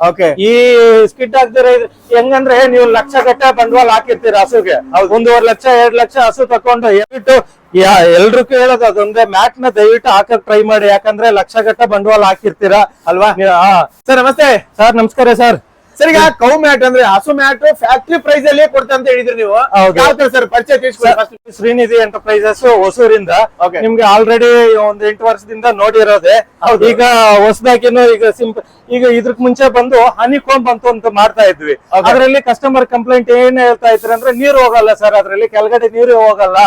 Okay ಈ skit ಆಗ್ದಿರ ಹೆಂಗಂದ್ರೆ ನೀವು ಲಕ್ಷ ಗಟ್ಟ ಬಂಡವಾಳ ಹಾಕಿರ್ತೀರ ಹಸುಗೆ. ಒಂದೂವರೆ ಲಕ್ಷ ಎರಡ್ ಲಕ್ಷ ಹಸು ತಕೊಂಡು ದಯವಿಟ್ಟು ಎಲ್ರು ಕೇಳೋದು ಅದೊಂದೇ. ಮ್ಯಾಟ್ನ ದಯವಿಟ್ಟು ಹಾಕಕ್ ಟ್ರೈ ಮಾಡಿ. ಯಾಕಂದ್ರೆ ಲಕ್ಷ ಗಟ್ಟ ಬಂಡವಾಳ ಹಾಕಿರ್ತೀರಾ? ಅಲ್ವಾ. ಸರ್ ನಮಸ್ತೆ. ಸರ್ ನಮಸ್ಕಾರ ಸರ್. ಸರ್ ಈಗ ಕೌ ಮ್ಯಾಟ್ ಅಂದ್ರೆ ಹಸು ಮ್ಯಾಟ್ ಫ್ಯಾಕ್ಟ್ರಿ ಪ್ರೈಸ್ ಅಲ್ಲಿ ಕೊಡ್ತಾ ಅಂತ ಹೇಳಿದ್ರಿ ನೀವು. ಸರ್ ಪರಿಚಯ ತಿಳಿಸ್ಕೊಡಿ. ಶ್ರೀನಿಧಿ ಎಂಟರ್ಪ್ರೈಸಸ್ ಹೊಸೂರಿಂದ. ನಿಮ್ಗೆ ಆಲ್ರೆಡಿ ಒಂದ್ ಎಂಟು ವರ್ಷದಿಂದ ನೋಡಿರೋದೆ. ಈಗ ಹೊಸದಾಗಿನೂ ಈಗ ಸಿಂಪಲ್ ಈಗ ಇದ್ರಕ್ ಮುಂಚೆ ಬಂದು ಹನಿ ಕೋಂಬ್ ಅಂತ ಒಂದು ಮಾಡ್ತಾ ಇದ್ವಿ. ಅದರಲ್ಲಿ ಕಸ್ಟಮರ್ ಕಂಪ್ಲೇಂಟ್ ಏನ್ ಹೇಳ್ತಾ ಇದ್ರ ಅಂದ್ರೆ ನೀರು ಹೋಗಲ್ಲ ಸರ್ ಅದ್ರಲ್ಲಿ ಕೆಳಗಡೆ ನೀರು ಹೋಗಲ್ಲ.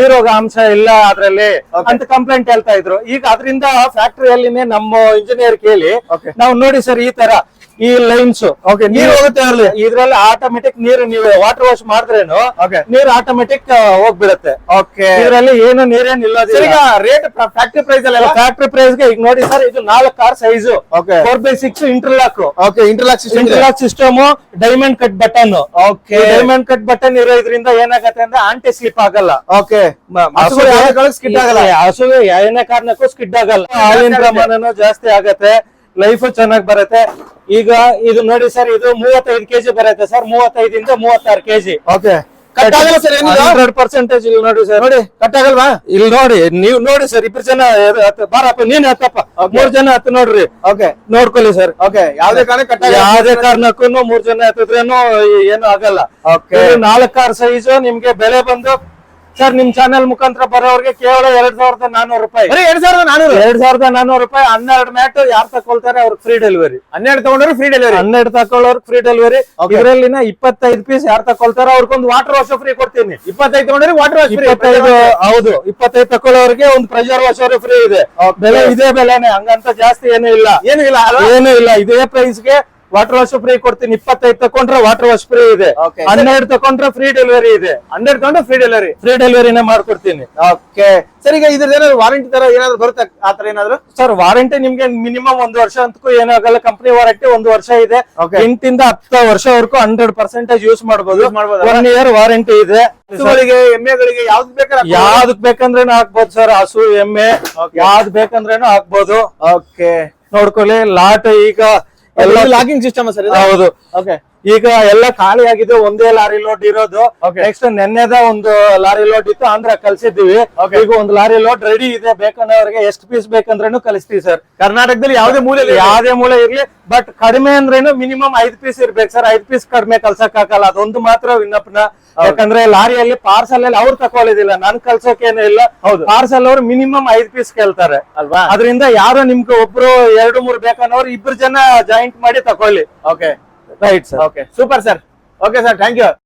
ನೀರು ಹೋಗೋ ಅಂಶ ಇಲ್ಲ ಅದ್ರಲ್ಲಿ ಅಂತ ಕಂಪ್ಲೇಂಟ್ ಹೇಳ್ತಾ ಇದ್ರು ಈಗ ಅದರಿಂದ ಫ್ಯಾಕ್ಟರಿಯಲ್ಲಿನೇ ನಮ್ಮ ಇಂಜಿನಿಯರ್ ಕೇಳಿ. ನಾವು ನೋಡಿ ಸರ್ ಈ ತರ ಈ ಲೈನ್ಸ್. ಓಕೆ ನೀರು ಹೋಗುತ್ತೆ ಇರಲಿ ಇದ್ರಲ್ಲಿ ಆಟೋಮೆಟಿಕ್ ನೀರು ನೀವು ವಾಟರ್ ವಾಶ್ ಮಾಡಿದ್ರೇನು ಓಕೆ ನೀರು ಆಟೋಮೆಟಿಕ್ ಹೋಗ್ಬಿಡುತ್ತೆ. ಓಕೆ ಇದರಲ್ಲಿ ಏನು ನೀರೇನು ಇಲ್ಲ ರೇಟ್ ಫ್ಯಾಕ್ಟ್ರಿ ಪ್ರೈಸ್ ಅಲ್ಲ ಫ್ಯಾಕ್ಟ್ರಿ ಪ್ರೈಸ್ಗೆ ಈಗ ನೋಡಿ ಸರ್ ಇದು ನಾಲ್ಕು car size. Four by six interlock okay interlock system interlock system diamond cut button. Diamond cut button ಇರೋದ್ರಿಂದ ಏನಾಗತ್ತೆ ಅಂದ್ರೆ ಆಂಟಿ ಸ್ಲಿಪ್ ಆಗಲ್ಲ. ಓಕೆ ಸ್ಕಿಡ್ ಆಗಲ್ಲ. ಹಸುವೆ ಏನೇ ಕಾರಣಕ್ಕೂ ಸ್ಕಿಡ್ ಆಗಲ್ಲ. ಹಾಲಿನ. ಪ್ರಮಾಣನೂ ಜಾಸ್ತಿ ಆಗತ್ತೆ. ಲೈಫ್ ಚೆನ್ನಾಗಿ ಬರುತ್ತೆ. ಈಗ ಇದು ನೋಡಿ ಸರ್ ಇದು ಮೂವತ್ತೈದು ಕೆಜಿ ಬರುತ್ತೆ ಸರ್ ಮೂವತ್ತೈದಿಂದ ಮೂವತ್ತಾರು ಕೆಜಿ. ಓಕೆ ಕಟ್ ಆಗಲ್ಲ ಸರ್ ಹಂಡ್ರೆಡ್ ಪರ್ಸೆಂಟೇಜ್ ಇಲ್ಲಿ ನೋಡಿ ಸರ್ ನೋಡಿ ಕಟ್ ಆಗಲ್ವಾ ಇಲ್ಲಿ ನೋಡಿ ನೀವು ನೋಡಿ ಸರ್ ಇಬ್ರು ಜನ ಬಾರಪ್ಪ ನೀನ್ ಹತ್ತಪ್ಪ. ಮೂರ್ ಜನ ಹತ್ತು ನೋಡ್ರಿ. ಓಕೆ ನೋಡ್ಕೊಳ್ಳಿ ಸರ್ ಓಕೆ ಯಾವ್ದೇ ಕಾರಣ ಕಟ್ ಯಾವ್ದೇ ಕಾರಣಕ್ಕೂ ಮೂರ್ ಜನ ಹತ್ತಿದ್ರೇನು ಏನು ಆಗಲ್ಲ. ನಾಲ್ಕು ಕಾರ್ ಸೈಜ್ ನಿಮ್ಗೆ ಬೆಲೆ ಬಂದು ಸರ್ ನಿಮ್ ಚಾನೆಲ್ ಮುಖಾಂತರ ಬರೋರಿಗೆ ಕೇವಲ ಎರಡ್ ಸಾವಿರದ ನಾನೂರು ರೂಪಾಯಿ. ಬರೀ ಎರಡ್ ಸಾವಿರದ ನಾನೂರು? ಎರಡ್ ಸಾವಿರದ ನಾನೂರು ರೂಪಾಯಿ ಹನ್ನೆರಡು ಮ್ಯಾಟ್ ಯಾರು ತಕೊಳ್ತಾರೆ ಅವ್ರಿಗೆ ಫ್ರೀ ಡೆಲಿವರಿ ಹನ್ನೆರಡು ತಗೊಂಡ್ರೆ ಫ್ರೀ ಡೆಲಿವರಿ ಹನ್ನೆರಡು ತಕೊಳ್ಳೋರ್ಗೆ ಫ್ರೀ ಡೆಲಿವರಿ. ಇದರಲ್ಲಿನ ಇಪ್ಪತ್ತೈದು ಪೀಸ್ ಯಾರು ತಕೊಳ್ತಾರ ಅವ್ರಿಗೊಂದು ವಾಟರ್ ವಾಶ್ ಫ್ರೀ ಕೊಡ್ತೀನಿ. ಇಪ್ಪತ್ತೈದು ತಗೊಂಡ್ರೆ ವಾಟರ್ ವಾಶ್ ಫ್ರೀ ಇಪ್ಪತ್ತೈದು ಹೌದು. ಇಪ್ಪತ್ತೈದು ತಕೊಳ್ಳೋರಿಗೆ ಒಂದು ಪ್ರೆಷರ್ ವಾಷರ್ ಫ್ರೀ ಇದೆ. ಬೆಲೆ ಇದೇ ಬೆಲೆನೆ ಹಂಗಂತ ಜಾಸ್ತಿ ಏನೂ ಇಲ್ಲ. ಏನು ಇಲ್ಲ ಏನೂ ಇಲ್ಲ. ಇದೇ ಪ್ರೈಸ್ಗೆ ವಾಟರ್ ವಾಶ್ ಫ್ರೀ ಕೊಡ್ತೀನಿ ಇಪ್ಪತ್ತೈದು ತಕೊಂಡ್ರೆ ವಾಟರ್ ವಾಶ್ ಫ್ರೀ ಇದೆ. ಹನ್ನೆರಡು ತಕೊಂಡ್ರೆ ಫ್ರೀ ಡೆಲಿವರಿ ಇದೆ. ಹನ್ನೆರಡು ತಗೊಂಡ್ರೆ ಫ್ರೀ ಡೆಲಿವರಿ ಫ್ರೀ ಡೆಲಿವರಿನೇ ಮಾಡ್ಕೊಡ್ತೀನಿ. ಓಕೆ ಸರ್ ಈಗ ಏನಾದ್ರು ವಾರಂಟಿ ತರ ಏನಾದ್ರು ಬರುತ್ತೆ? ಆತರ ತರ ಏನಾದ್ರು? ಸರ್ ವಾರಂಟಿ ನಿಮ್ಗೆ ಮಿನಿಮಮ್ ಒಂದು ವರ್ಷ ಅಂತಕ್ಕೂ ಏನಾಗಲ್ಲ ಕಂಪನಿ ವಾರಂಟಿ ಒಂದು ವರ್ಷ ಇದೆ. ಎಂಟಿಂದ ಹತ್ತು ವರ್ಷವರೆಗೂ ಹಂಡ್ರೆಡ್ ಪರ್ಸೆಂಟೇಜ್ ಯೂಸ್ ಮಾಡಬಹುದು? ಒನ್ ಇಯರ್ ವಾರಂಟಿ ಇದೆ. ಹಸುಗಳಿಗೆ ಎಮ್ಮೆಗಳಿಗೆ ಯಾವ್ದು ಬೇಕಾದ್ರೆ ಯಾವ್ದಕ್ ಬೇಕಂದ್ರೇನು ಹಾಕ್ಬೋದು ಸರ್ ಹಸು ಎಮ್ಮೆ. ಯಾವ್ದು ಬೇಕಂದ್ರೇನು ಹಾಕ್ಬೋದು. ಓಕೆ ನೋಡ್ಕೊಳ್ಳಿ ಲಾಟ್ ಈಗ ಎಲ್ಲ ಲಾಗಿಂಗ್ ಸಿಸ್ಟಮ್ ಸರ್ ಹೌದು. ಓಕೆ ಈಗ ಎಲ್ಲ ಖಾಲಿ ಆಗಿದೆ ಒಂದೇ ಲಾರಿ ಲೋಡ್ ಇರೋದು. ನೆಕ್ಸ್ಟ್ ನೆನ್ನೆದ ಒಂದು ಲಾರಿ ಲೋಡ್ ಇತ್ತು ಆಂಧ್ರ ಕಲ್ಸಿದ್ದೀವಿ. ಈಗ ಒಂದು ಲಾರಿ ಲೋಡ್ ರೆಡಿ ಇದೆ ಬೇಕನ್ನೋರಿಗೆ ಎಷ್ಟು ಪೀಸ್ ಬೇಕಂದ್ರೇನು ಕಲಿಸ್ತೀವಿ ಸರ್ ಕರ್ನಾಟಕದಲ್ಲಿ ಯಾವ್ದೇ ಮೂಲೆ ಯಾವ್ದೇ ಮೂಲೆ ಇರ್ಲಿ ಬಟ್ ಕಡಿಮೆ ಅಂದ್ರೇನು ಮಿನಿಮಮ್ ಐದ್ ಪೀಸ್ ಇರ್ಬೇಕು ಸರ್ ಐದ್ ಪೀಸ್ ಕಡಿಮೆ ಕಲ್ಸಕ್ ಆಗಲ್ಲ. ಅದೊಂದು ಮಾತ್ರ ವಿನ್ನಪ್ನ ಯಾಕಂದ್ರೆ ಲಾರಿಯಲ್ಲಿ ಪಾರ್ಸಲ್ ಅಲ್ಲಿ ಅವ್ರು ತಕೊಳ್ಳೋದಿಲ್ಲ. ನನ್ ಕಲ್ಸೋಕೇನು ಇಲ್ಲ. ಹೌದು. ಪಾರ್ಸಲ್ ಅವ್ರು ಮಿನಿಮಮ್ ಐದ್ ಪೀಸ್ ಕೇಳ್ತಾರೆ. ಅಲ್ವಾ? ಅದರಿಂದ ಯಾರು ನಿಮ್ಗೆ ಒಬ್ರು ಎರಡು ಮೂರು ಬೇಕನ್ನೋರು ಇಬ್ರು ಜನ ಜಾಯಿಂಟ್ ಮಾಡಿ ತಕೊಳ್ಳಿ. Okay right sir okay super sir okay sir thank you